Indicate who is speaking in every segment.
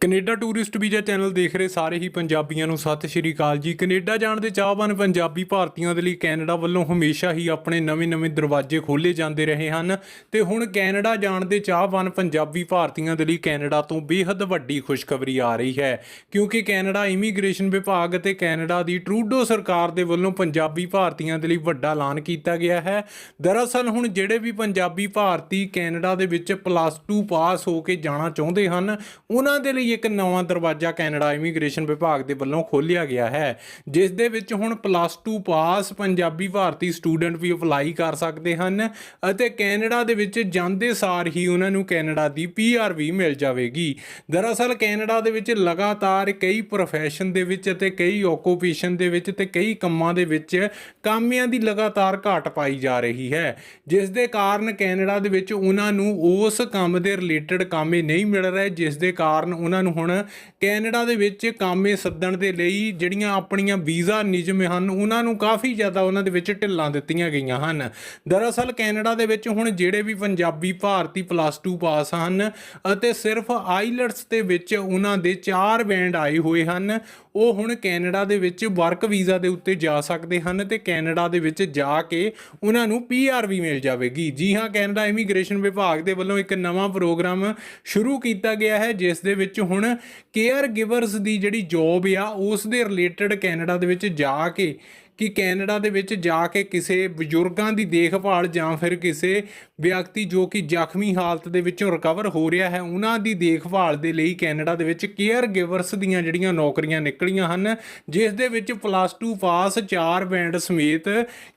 Speaker 1: Canada tourist visa channel ਦੇਖ ਰਹੇ ਸਾਰੇ ਹੀ ਪੰਜਾਬੀਆਂ ਨੂੰ ਸਤਿ ਸ਼੍ਰੀ ਅਕਾਲ ਜੀ। ਕੈਨੇਡਾ ਜਾਣ ਦੇ ਚਾਹਵਾਨ ਪੰਜਾਬੀ ਭਾਰਤੀਆਂ ਦੇ ਲਈ ਕੈਨੇਡਾ ਵੱਲੋਂ ਹਮੇਸ਼ਾ ਹੀ ਆਪਣੇ ਨਵੇਂ-ਨਵੇਂ ਦਰਵਾਜ਼ੇ ਖੋਲੇ ਜਾਂਦੇ ਰਹੇ ਹਨ ਤੇ ਹੁਣ ਕੈਨੇਡਾ ਜਾਣ ਦੇ ਚਾਹਵਾਨ ਪੰਜਾਬੀ ਭਾਰਤੀਆਂ ਦੇ ਲਈ ਕੈਨੇਡਾ ਤੋਂ ਬੇहद ਵੱਡੀ ਖੁਸ਼ਖਬਰੀ ਆ ਰਹੀ ਹੈ। ਕਿਉਂਕਿ ਕੈਨੇਡਾ ਇਮੀਗ੍ਰੇਸ਼ਨ ਵਿਭਾਗ ਅਤੇ ਕੈਨੇਡਾ ਦੀ ਟਰੂਡੋ ਸਰਕਾਰ ਦੇ ਵੱਲੋਂ ਪੰਜਾਬੀ ਭਾਰਤੀਆਂ ਦੇ ਲਈ ਵੱਡਾ ਐਲਾਨ ਕੀਤਾ ਗਿਆ ਹੈ। ਦਰਅਸਲ ਹੁਣ ਜਿਹੜੇ ਵੀ ਪੰਜਾਬੀ ਭਾਰਤੀ ਕੈਨੇਡਾ ਦੇ ਵਿੱਚ ਪਲੱਸ 2 ਪਾਸ ਹੋ ਕੇ ਜਾਣਾ ਚਾਹੁੰਦੇ ਹਨ, ਉਹਨਾਂ ਦੇ ਲਈ ਇੱਕ ਨਵਾਂ ਦਰਵਾਜ਼ਾ ਕੈਨੇਡਾ ਇਮੀਗ੍ਰੇਸ਼ਨ ਵਿਭਾਗ ਦੇ ਵੱਲੋਂ ਖੋਲ੍ਹਿਆ ਗਿਆ ਹੈ, ਜਿਸ ਦੇ ਵਿੱਚ ਹੁਣ ਪਲੱਸ 2 ਪਾਸ ਪੰਜਾਬੀ ਭਾਰਤੀ ਸਟੂਡੈਂਟ ਵੀ ਅਪਲਾਈ ਕਰ ਸਕਦੇ ਹਨ ਅਤੇ ਕੈਨੇਡਾ ਦੇ ਵਿੱਚ ਜਾਂਦੇ ਸਾਰ ਹੀ ਉਹਨਾਂ ਨੂੰ ਕੈਨੇਡਾ ਦੀ ਪੀਆਰ ਵੀ ਮਿਲ ਜਾਵੇਗੀ। ਦਰਅਸਲ ਕੈਨੇਡਾ ਦੇ ਵਿੱਚ ਲਗਾਤਾਰ ਕਈ ਪ੍ਰੋਫੈਸ਼ਨ ਦੇ ਵਿੱਚ ਅਤੇ ਕਈ ਓਕੂਪੇਸ਼ਨ ਦੇ ਵਿੱਚ ਤੇ ਕਈ ਕੰਮਾਂ ਦੇ ਵਿੱਚ ਕਾਮਿਆਂ ਦੀ ਲਗਾਤਾਰ ਘਾਟ ਪਾਈ ਜਾ ਰਹੀ ਹੈ, ਜਿਸ ਦੇ ਕਾਰਨ ਕੈਨੇਡਾ ਦੇ ਵਿੱਚ ਉਹਨਾਂ ਨੂੰ ਉਸ ਕੰਮ ਦੇ ਰਿਲੇਟਡ ਕਾਮੇ ਨਹੀਂ ਮਿਲ ਰਹੇ, ਜਿਸ ਦੇ ਕਾਰਨ ਉਹਨਾਂ ਉਹਨਾਂ ਨੂੰ ਹੁਣ ਕੈਨੇਡਾ ਦੇ ਵਿੱਚ ਕਾਮੇ ਸੱਦਣ ਦੇ ਲਈ ਜਿਹੜੀਆਂ ਆਪਣੀਆਂ ਵੀਜ਼ਾ ਨਿਯਮ ਹਨ, ਉਹਨਾਂ ਨੂੰ ਕਾਫੀ ਜ਼ਿਆਦਾ ਉਹਨਾਂ ਦੇ ਵਿੱਚ ਢਿੱਲਾਂ ਦਿੱਤੀਆਂ ਗਈਆਂ ਹਨ। ਦਰਅਸਲ ਕੈਨੇਡਾ ਦੇ ਵਿੱਚ ਹੁਣ ਜਿਹੜੇ ਵੀ ਪੰਜਾਬੀ ਭਾਰਤੀ ਪਲੱਸ 2 ਪਾਸ ਹਨ ਅਤੇ ਸਿਰਫ ਆਈਲਟਸ ਦੇ ਵਿੱਚ ਉਹਨਾਂ ਦੇ 4 ਬੈਂਡ ਆਏ ਹੋਏ ਹਨ। ਉਹ ਹੁਣ ਕੈਨੇਡਾ ਦੇ ਵਿੱਚ ਵਰਕ ਵੀਜ਼ਾ ਦੇ ਉੱਤੇ ਜਾ ਸਕਦੇ ਹਨ ਤੇ ਕੈਨੇਡਾ ਦੇ ਵਿੱਚ ਜਾ ਕੇ ਉਹਨਾਂ ਨੂੰ ਪੀਆਰ ਵੀ ਮਿਲ ਜਾਵੇਗੀ। ਜੀ ਹਾਂ, ਕੈਨੇਡਾ ਇਮੀਗ੍ਰੇਸ਼ਨ ਵਿਭਾਗ ਦੇ ਵੱਲੋਂ ਇੱਕ ਨਵਾਂ ਪ੍ਰੋਗਰਾਮ ਸ਼ੁਰੂ ਕੀਤਾ ਗਿਆ ਹੈ, ਜਿਸ ਦੇ ਵਿੱਚ ਹੁਣ ਕੇਅਰ ਗਿਵਰਸ ਦੀ ਜਿਹੜੀ ਜੌਬ ਆ, ਉਸ ਦੇ ਰਿਲੇਟਡ ਕੈਨੇਡਾ ਦੇ ਵਿੱਚ ਜਾ ਕੇ ਕਿ ਕੈਨੇਡਾ ਦੇ ਵਿੱਚ ਜਾ ਕੇ ਕਿਸੇ ਬਜ਼ੁਰਗਾਂ ਦੀ ਦੇਖਭਾਲ ਜਾਂ ਫਿਰ ਕਿਸੇ ਵਿਅਕਤੀ ਜੋ ਕਿ ਜ਼ਖਮੀ ਹਾਲਤ ਦੇ ਵਿੱਚੋਂ ਰਿਕਵਰ ਹੋ ਰਿਹਾ ਹੈ, ਉਹਨਾਂ ਦੀ ਦੇਖਭਾਲ ਦੇ ਲਈ ਕੈਨੇਡਾ ਦੇ ਵਿੱਚ ਕੇਅਰ ਗਿਵਰਸ ਦੀਆਂ ਜਿਹੜੀਆਂ ਨੌਕਰੀਆਂ ਨਿਕਲੀਆਂ ਹਨ, ਜਿਸ ਦੇ ਵਿੱਚ ਪਲੱਸ 2 ਪਾਸ 4 ਬੈਂਡ ਸਮੇਤ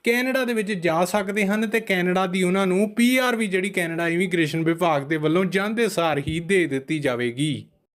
Speaker 1: ਕੈਨੇਡਾ ਦੇ ਵਿੱਚ ਜਾ ਸਕਦੇ ਹਨ ਤੇ ਕੈਨੇਡਾ ਦੀ ਉਹਨਾਂ ਨੂੰ ਪੀਆਰ ਵੀ ਜਿਹੜੀ ਕੈਨੇਡਾ ਇਮੀਗ੍ਰੇਸ਼ਨ ਵਿਭਾਗ ਦੇ ਵੱਲੋਂ ਜਾਂਦੇ ਸਾਰ ਹੀ ਦੇ ਦਿੱਤੀ ਜਾਵੇਗੀ।